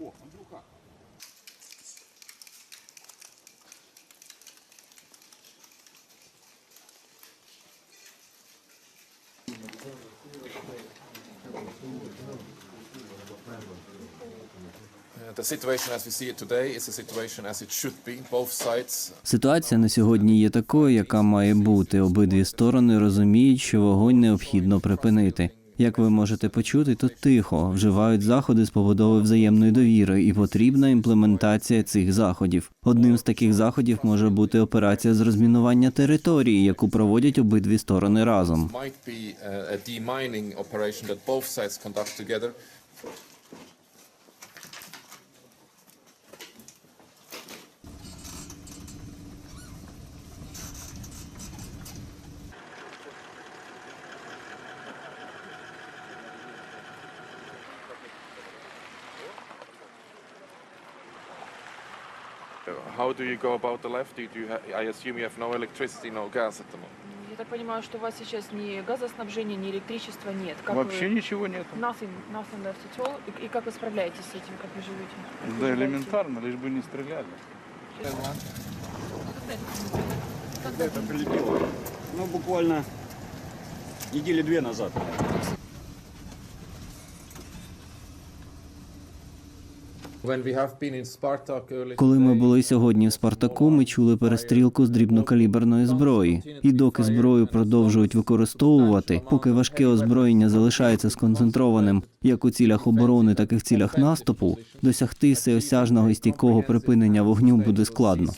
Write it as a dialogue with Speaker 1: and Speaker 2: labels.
Speaker 1: Uh, The situation as we see it today is a situation as it should be. Both sides
Speaker 2: Ситуація на сьогодні є такою, яка має бути. Обидві сторони розуміють, що вогонь необхідно припинити. Як ви можете почути, то тихо вживають заходи з побудови взаємної довіри, і потрібна імплементація цих заходів. Одним з таких заходів може бути операція з розмінування території, яку проводять обидві сторони разом.
Speaker 1: How do you go about the left? Do you ha- I assume you have no electricity, no gas at the moment.
Speaker 3: Я так понимаю, что у вас сейчас ни газоснабжения, ни электричества нет. Как
Speaker 4: Вообще
Speaker 3: вы...
Speaker 4: ничего нет.
Speaker 3: Nothing, nothing left at all. И, и как вы справляетесь с этим, как вы живете? Как вы
Speaker 4: Да
Speaker 3: живете?
Speaker 4: элементарно, лишь бы не стреляли.
Speaker 5: Это прилетело. Ну, буквально недели две назад.
Speaker 2: Коли ми були сьогодні в Спартаку, ми чули перестрілку з дрібнокаліберної зброї. І доки зброю продовжують використовувати, поки важке озброєння залишається сконцентрованим як у цілях оборони, так і в цілях наступу, досягти всеосяжного і стійкого припинення вогню буде складно.